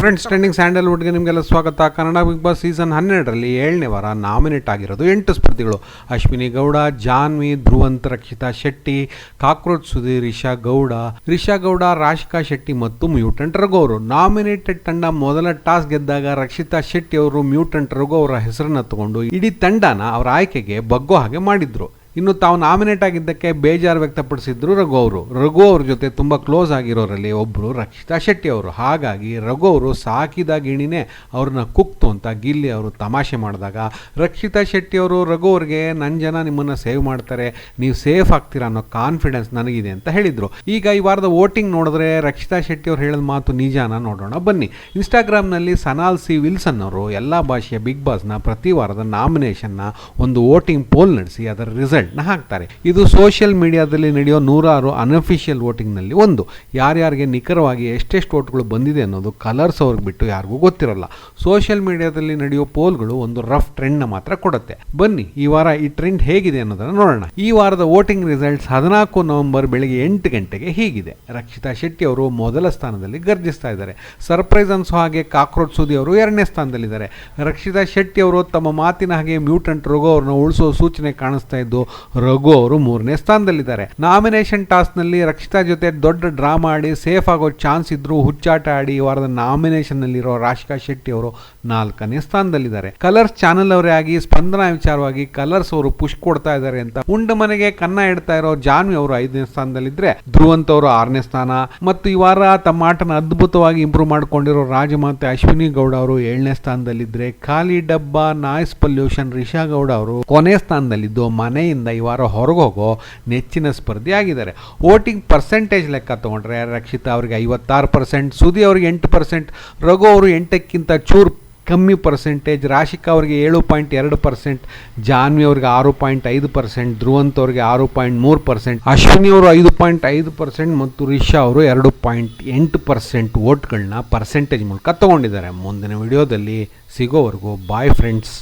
Friends standing ಸ್ಯಾಂಡಲ್ವುಡ್ಗೆ ನಿಮಗೆಲ್ಲ ಸ್ವಾಗತ. Kannada big boss season ಹನ್ನೆರಡರಲ್ಲಿ ಏಳನೇ ವಾರ ನಾಮಿನೇಟ್ ಆಗಿರೋದು ಎಂಟು ಸ್ಪರ್ಧಿಗಳು. ಅಶ್ವಿನಿ ಗೌಡ, ಜಾನ್ವಿ, ಧ್ರುವಂತ್, ರಕ್ಷಿತಾ ಶೆಟ್ಟಿ, ಕಾಕ್ರೋಚ್ ಸುಧೀರ್ ರಿಷಾ ಗೌಡ ರಿಷಾ ಗೌಡ, ರಾಶಿಕಾ ಶೆಟ್ಟಿ ಮತ್ತು ಮ್ಯೂಟೆಂಟ್ ರಘು ಅವರು ನಾಮಿನೇಟೆಡ್ ತಂಡ ಮೊದಲ ಟಾಸ್ ಗೆದ್ದಾಗ ರಕ್ಷಿತಾ ಶೆಟ್ಟಿ ಅವರು ಮ್ಯೂಟೆಂಟ್ ರಘು ಅವರ ಹೆಸರನ್ನು ತಗೊಂಡು ಇಡೀ ತಂಡನ ಅವರ ಆಯ್ಕೆಗೆ ಬಗ್ಗೋ ಹಾಗೆ ಮಾಡಿದ್ರು. ಇನ್ನು ತಾವು ನಾಮಿನೇಟ್ ಆಗಿದ್ದಕ್ಕೆ ಬೇಜಾರು ವ್ಯಕ್ತಪಡಿಸಿದ್ರು ರಘು ಅವರು. ರಘು ಅವ್ರ ಜೊತೆ ತುಂಬ ಕ್ಲೋಸ್ ಆಗಿರೋರಲ್ಲಿ ಒಬ್ಬರು ರಕ್ಷಿತಾ ಶೆಟ್ಟಿ ಅವರು. ಹಾಗಾಗಿ ರಘು ಅವರು ಸಾಕಿದ ಗಿಣಿನೇ ಅವ್ರನ್ನ ಕುಕ್ತು ಅಂತ ಗಿಲ್ಲಿ ಅವರು ತಮಾಷೆ ಮಾಡಿದಾಗ, ರಕ್ಷಿತಾ ಶೆಟ್ಟಿ ಅವರು, ರಘು ಅವ್ರಿಗೆ ನನ್ನ ಜನ ನಿಮ್ಮನ್ನು ಸೇವ್ ಮಾಡ್ತಾರೆ, ನೀವು ಸೇಫ್ ಆಗ್ತೀರಾ ಅನ್ನೋ ಕಾನ್ಫಿಡೆನ್ಸ್ ನನಗಿದೆ ಅಂತ ಹೇಳಿದರು. ಈಗ ಈ ವಾರದ ವೋಟಿಂಗ್ ನೋಡಿದ್ರೆ ರಕ್ಷಿತಾ ಶೆಟ್ಟಿ ಅವ್ರು ಹೇಳಿದ ಮಾತು ನಿಜಾನ ನೋಡೋಣ ಬನ್ನಿ. ಇನ್ಸ್ಟಾಗ್ರಾಮ್ನಲ್ಲಿ ಸನಾಲ್ ಸಿ ವಿಲ್ಸನ್ ಅವರು ಎಲ್ಲ ಭಾಷೆಯ ಬಿಗ್ ಬಾಸ್ನ ಪ್ರತಿ ವಾರದ ನಾಮಿನೇಷನ್ನ ಒಂದು ವೋಟಿಂಗ್ ಪೋಲ್ ನಡೆಸಿ ಅದರ ರಿಸಲ್ಟ್ನ ಹಾಕ್ತಾರೆ. ಇದು ಸೋಷಿಯಲ್ ಮೀಡಿಯಾದಲ್ಲಿ ನಡೆಯೋ ನೂರಾರು ಅನ್ಅಫಿಷಿಯಲ್ ವೋಟಿಂಗ್ನಲ್ಲಿ ಒಂದು. ಯಾರ್ಯಾರಿಗೆ ನಿಖರವಾಗಿ ಎಷ್ಟೆಷ್ಟು ವೋಟ್ಗಳು ಬಂದಿದೆ ಅನ್ನೋದು ಕಲರ್ಸ್ ಅವ್ರಿಗೆ ಬಿಟ್ಟು ಯಾರಿಗೂ ಗೊತ್ತಿರಲ್ಲ. ಸೋಷಿಯಲ್ ಮೀಡಿಯಾದಲ್ಲಿ ನಡೆಯೋ ಪೋಲ್ಗಳು ಒಂದು ರಫ್ ಟ್ರೆಂಡ್ನ ಮಾತ್ರ ಕೊಡುತ್ತೆ. ಬನ್ನಿ, ಈ ವಾರ ಈ ಟ್ರೆಂಡ್ ಹೇಗಿದೆ ಅನ್ನೋದನ್ನು ನೋಡೋಣ. ಈ ವಾರದ ವೋಟಿಂಗ್ ರಿಸಲ್ಟ್ಸ್ ಹದಿನಾಲ್ಕು ನವೆಂಬರ್ ಬೆಳಗ್ಗೆ ಎಂಟು ಗಂಟೆಗೆ ಹೀಗಿದೆ. ರಕ್ಷಿತಾ ಶೆಟ್ಟಿ ಅವರು ಮೊದಲ ಸ್ಥಾನದಲ್ಲಿ ಗರ್ಜಿಸ್ತಾ ಇದ್ದಾರೆ. ಸರ್ಪ್ರೈಸ್ ಅನ್ಸೋ ಹಾಗೆ ಕಾಕ್ರೋಚ್ ಸುದಿ ಅವರು ಎರಡನೇ ಸ್ಥಾನದಲ್ಲಿದ್ದಾರೆ. ರಕ್ಷಿತಾ ಶೆಟ್ಟಿ ಅವರು ತಮ್ಮ ಮಾತಿನ ಹಾಗೆ ಮ್ಯೂಟೆಂಟ್ ರೋಗ ಅವ್ರನ್ನ ಉಳಿಸೋ ಸೂಚನೆ ಕಾಣಿಸ್ತಾ ಇದ್ದು ರಘು ಅವರು ಮೂರನೇ ಸ್ಥಾನದಲ್ಲಿದ್ದಾರೆ. ನಾಮಿನೇಷನ್ ಟಾಸ್ನಲ್ಲಿ ರಕ್ಷಿತಾ ಜೊತೆ ದೊಡ್ಡ ಡ್ರಾ ಮಾಡಿ ಸೇಫ್ ಆಗೋ ಚಾನ್ಸ್ ಇದ್ರು ಹುಚ್ಚಾಟ ಆಡಿ ಈ ವಾರದ ನಾಮಿನೇಷನ್ ನಲ್ಲಿರೋ ರಾಶಿಕಾ ಶೆಟ್ಟಿ ಅವರು ನಾಲ್ಕನೇ ಸ್ಥಾನದಲ್ಲಿದ್ದಾರೆ. ಕಲರ್ಸ್ ಚಾನೆಲ್ ಅವರೇ ಆಗಿ ಸ್ಪಂದನ ವಿಚಾರವಾಗಿ ಕಲರ್ಸ್ ಅವರು ಪುಷ್ ಕೊಡ್ತಾ ಇದ್ದಾರೆ ಅಂತ ಉಂಡ ಮನೆಗೆ ಕನ್ನ ಇಡ್ತಾ ಇರೋ ಜಾನ್ವಿ ಅವರು ಐದನೇ ಸ್ಥಾನದಲ್ಲಿದ್ರೆ ಧ್ರುವಂತ ಅವರು ಆರನೇ ಸ್ಥಾನ ಮತ್ತು ಈ ವಾರ ತಮ್ಮ ಆಟನ ಅದ್ಭುತವಾಗಿ ಇಂಪ್ರೂವ್ ಮಾಡಿಕೊಂಡಿರೋ ರಾಜಮಾತೆ ಅಶ್ವಿನಿ ಗೌಡ ಅವರು ಏಳನೇ ಸ್ಥಾನದಲ್ಲಿದ್ರೆ ಖಾಲಿ ಡಬ್ಬ, ನಾಯ್ಸ್ ಪೊಲ್ಯೂಷನ್, ರಿಷಾ ಗೌಡ ಅವರು ಕೊನೆ ಸ್ಥಾನದಲ್ಲಿದ್ದು ಮನೆಯಿಂದ ಈ ವಾರ ಹೊರಗೆ ಹೋಗೋ ನೆಚ್ಚಿನ ಸ್ಪರ್ಧಿ ಆಗಿದ್ದಾರೆ. ವೋಟಿಂಗ್ ಪರ್ಸೆಂಟೇಜ್ ಲೆಕ್ಕ ತೊಗೊಂಡ್ರೆ ರಕ್ಷಿತಾ ಅವರಿಗೆ ಐವತ್ತಾರು ಪರ್ಸೆಂಟ್ ಸುದಿ ಅವರಿಗೆ ಎಂಟು ಪರ್ಸೆಂಟ್ ರಘು ಅವರು ಎಂಟಕ್ಕಿಂತ ಚೂರು ಕಮ್ಮಿ ಪರ್ಸೆಂಟೇಜ್ ರಾಶಿಕಾ ಅವರಿಗೆ ಏಳು ಪಾಯಿಂಟ್ ಎರಡು ಪರ್ಸೆಂಟ್ ಜಾನ್ವಿ ಅವ್ರಿಗೆ ಆರು ಪಾಯಿಂಟ್ ಐದು ಪರ್ಸೆಂಟ್ ಧ್ರುವಂತ್ ಅವ್ರಿಗೆ ಆರು ಪಾಯಿಂಟ್ ಮೂರು ಪರ್ಸೆಂಟ್ ಅಶ್ವಿನಿ ಅವರು ಐದು ಪಾಯಿಂಟ್ ಐದು ಪರ್ಸೆಂಟ್ ಮತ್ತು ರಿಷಾ ಅವರು ಎರಡು ಪಾಯಿಂಟ್ ಎಂಟು ಪರ್ಸೆಂಟ್ ವೋಟ್ಗಳನ್ನ ಪರ್ಸೆಂಟೇಜ್ ಮೂಲಕ ತಗೊಂಡಿದ್ದಾರೆ. ಮುಂದಿನ ವಿಡಿಯೋದಲ್ಲಿ ಸಿಗೋವರೆಗೂ ಬಾಯ್ ಫ್ರೆಂಡ್ಸ್